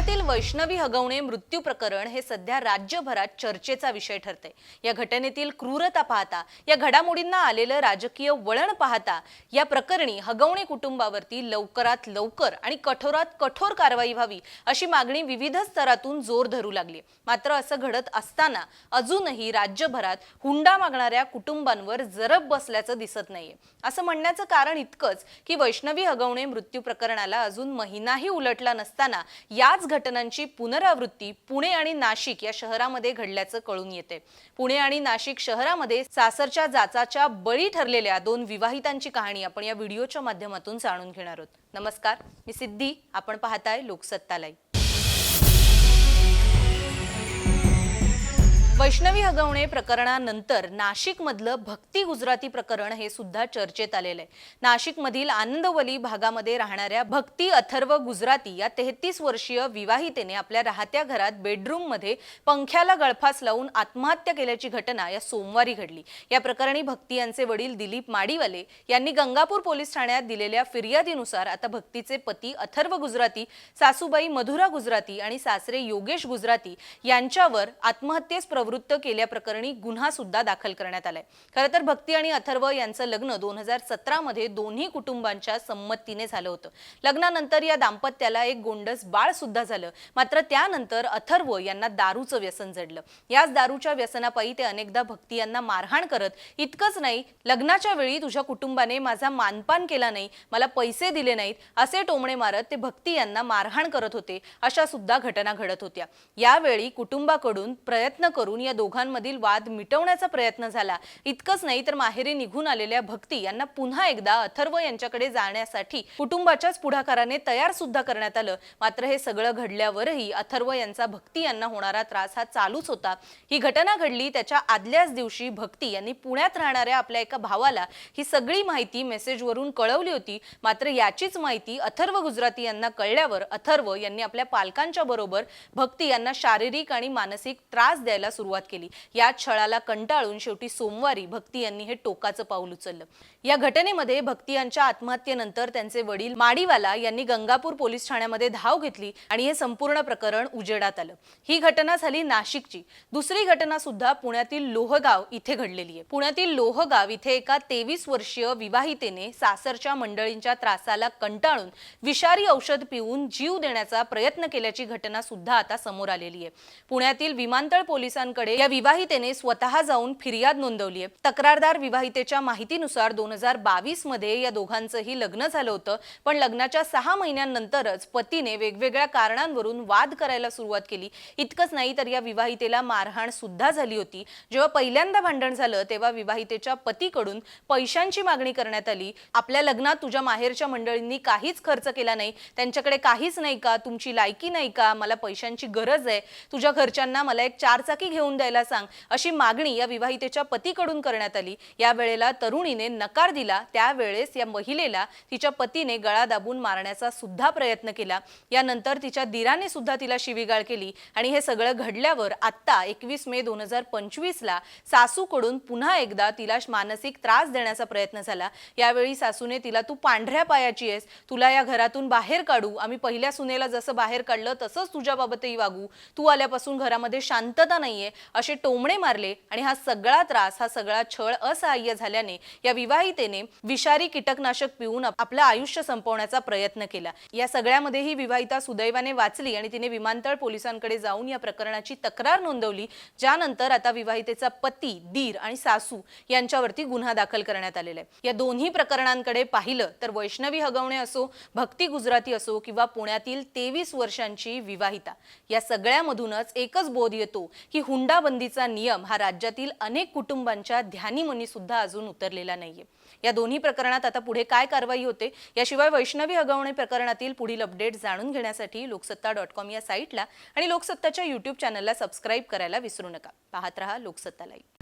पुण्यातील वैष्णवी हगवणे मृत्यू प्रकरण हे सध्या राज्यभरात चर्चेचा विषय ठरते. या घटनेतील क्रूरता पाहता या घडामोडींना आलेलं राजकीय वळण पाहता या प्रकरणी हगवणे कुटुंबावरती लवकरात लवकर आणि कठोरात कठोर कारवाई व्हावी अशी मागणी विविध स्तरातून जोर धरू लागली. मात्र असं घडत असताना अजूनही राज्यभरात हुंडा मागणाऱ्या कुटुंबांवर जरब बसल्याचं दिसत नाहीये. असं म्हणण्याचं कारण इतकंच की वैष्णवी हगवणे मृत्यू प्रकरणाला अजून महिनाही उलटला नसताना याच घटनांची पुनरावृत्ती पुणे आणि नाशिक या शहरामध्ये घडल्याचं कळून येते. पुणे आणि नाशिक शहरामध्ये सासरच्या जाचाच्या बळी ठरलेल्या दोन विवाहितांची कहाणी आपण या व्हिडिओच्या माध्यमातून जाणून घेणार आहोत. नमस्कार मी सिद्धी आपण पाहताय लोकसत्तालाई वैष्णवी हगवणे प्रकरणानंतर नाशिकमधलं भक्ती गुजराती प्रकरण हे सुद्धा चर्चेत आलेलं आहे. नाशिकमधील आनंदवली भागामध्ये राहणाऱ्या भक्ती अथर्व गुजराती या तेहतीस वर्षीय विवाहितेने आपल्या राहत्या घरात बेडरूममध्ये पंख्याला गळफास लावून आत्महत्या केल्याची घटना या सोमवारी घडली. या प्रकरणी भक्ती यांचे वडील दिलीप माडीवाले यांनी गंगापूर पोलीस ठाण्यात दिलेल्या फिर्यादीनुसार आता भक्तीचे पती अथर्व गुजराती सासूबाई मधुरा गुजराती आणि सासरे योगेश गुजराती यांच्यावर आत्महत्येस प्रवृत्त केल्याप्रकरणी गुन्हा सुद्धा दाखल करण्यात आलाय. खरं तर भक्ती आणि अथर्व यांचं लग्न दोन हजार सतरामध्ये दोन्ही कुटुंबांच्या संमतीने झालं होतं. लग्नानंतर या दाम्पत्याला एक गोंडस बाळ सुद्धा झालं. मात्र त्यानंतर अथर्व यांना दारूचं व्यसन जडलं. याच दारूच्या व्यसनापायी ते अनेकदा भक्ती यांना मारहाण करत इतकंच नाही लग्नाच्या वेळी तुझ्या कुटुंबाने माझा मानपान केला नाही मला पैसे दिले नाहीत असे टोमणे मारत ते भक्ती यांना मारहाण करत होते अशा सुद्धा घटना घडत होत्या. यावेळी कुटुंबाकडून प्रयत्न करून या दोघांमधील वाद मिटवण्याचा प्रयत्न झाला. इतकंच नाही तर माहेरी निघून आलेल्या भक्ती यांना पुन्हा एकदा अथर्व यांच्याकडे जाण्यासाठी कुटुंबाच्याच पुढाकाराने तयार सुद्धा करण्यात आलं. मात्र हे सगळं घडल्यावरही अथर्व यांचा भक्ती यांना होणारा त्रास हा चालूच होता. ही घटना घडली त्याच्या आदल्याच दिवशी भक्ती यांनी पुण्यात राहणाऱ्या आपल्या एका भावाला ही सगळी माहिती मेसेजवरून कळवली होती. मात्र याचीच माहिती अथर्व गुजराती यांना कळल्यावर अथर्व यांनी आपल्या पालकांच्या बरोबर भक्ती यांना शारीरिक आणि मानसिक त्रास द्यायला सुरुवात केली. या छळाला कंटाळून शेवटी सोमवारी भक्ती यांनी हे टोकाचं पाऊल उचललं. या घटनेमध्ये भक्ती यांच्या आत्महत्येनंतर त्यांचे वडील माडीवाला यांनी गंगापूर पोलीस ठाण्यामध्ये धाव घेतली आणि हे संपूर्ण प्रकरण उजेडात आलं. ही घटना झाली नाशिकची. दुसरी घटना सुद्धा पुण्यातील लोहगाव इथे घडलेली आहे. पुण्यातील लोहगाव इथे एका तेवीस वर्षीय विवाहितेने सासरच्या मंडळींच्या त्रासाला कंटाळून विषारी औषध पिऊन जीव देण्याचा प्रयत्न केल्याची घटना सुद्धा आता समोर आलेली आहे. पुण्यातील विमानतळ पोलिसांकडे या विवाहितेने स्वतः जाऊन फिर्याद नोंदवली आहे तक्रारदार विवाहितेच्या माहितीनुसार दोन हजार बावीसमध्ये या दोघांचंही लग्न झालं होतं पण लग्नाच्या सहा महिन्यांनंतरच पतीने वेगवेगळ्या कारणांवरून वाद करायला सुरुवात केली. इतकंच नाही तर या विवाहितेला मारहाण सुद्धा झाली होती. जेव्हा पहिल्यांदा भांडण झालं तेव्हा विवाहितेच्या पतीकडून पैशांची मागणी करण्यात आली. आपल्या लग्नात तुझ्या माहेरच्या मंडळींनी काहीच खर्च केला नाही. त्यांच्याकडे काहीच नाही का? तुमची लायकी नाही का? मला पैशांची गरज आहे. तुझ्या घरच्यांना मला एक चारचाकी घेऊन द्यायला सांग अशी मागणी या विवाहितेच्या पतीकडून करण्यात आली. या वेळेला तरुणीने नकार दिला. त्यावेळेस या महिलेला तिच्या पतीने गळा दाबून मारण्याचा सुद्धा प्रयत्न केला. यानंतर तिच्या दिराने सुद्धा तिला शिवीगाळ केली आणि हे सगळं घडल्यावर आत्ता एकवीस मे दोन हजार पंचवीसला सासूकडून पुन्हा एकदा तिला मानसिक त्रास देण्याचा प्रयत्न झाला. यावेळी सासूने तिला तू पांढऱ्या पायाची आहेस. तुला या घरातून बाहेर काढू. आम्ही पहिल्या सुनेला जसं बाहेर काढलं तसंच तुझ्याबाबतही वागू. तू आल्यापासून घरामध्ये शांतता नाहीये. असे टोमणे मारले आणि हा सगळा त्रास हा सगळा छळ असहाय्य झाल्याने या विवाहितेने विषारी कीटकनाशक पिऊन आपलं आयुष्य संपवण्याचा प्रयत्न केला. या सगळ्यामध्ये ही विवाहिता सुदैवाने वाचली आणि तिने विमानतळ पोलिसांकडे जाऊन या प्रकरणाची तक्रार नोंदवली ज्यानंतर आता विवाहितेचा पती दीर आणि सासू यांच्यावरती गुन्हा दाखल करण्यात आलेला आहे. या दोन्ही प्रकरणांकडे पाहिलं तर वैष्णवी हगवणे असो भक्ती गुजराती असो किंवा पुण्यातील तेवीस वर्षांची विवाहिता या सगळ्यामधूनच एकच बोध येतो की हुंडाबंदीचा नियम हा राज्यातील अनेक कुटुंबांच्या ध्यानीमनी सुद्धा अजून उतरलेला नाहीये. या दोन्ही प्रकरणात आता पुढे काय कारवाई होते याशिवाय वैष्णवी हगवणे प्रकरणातील पुढील अपडेट जाणून घेण्यासाठी लोकसत्ता डॉट कॉम या साईटला आणि लोकसत्ताच्या युट्यूब चॅनलला सबस्क्राईब करायला विसरू नका. पाहत रहा लोकसत्ता लाईव्ह.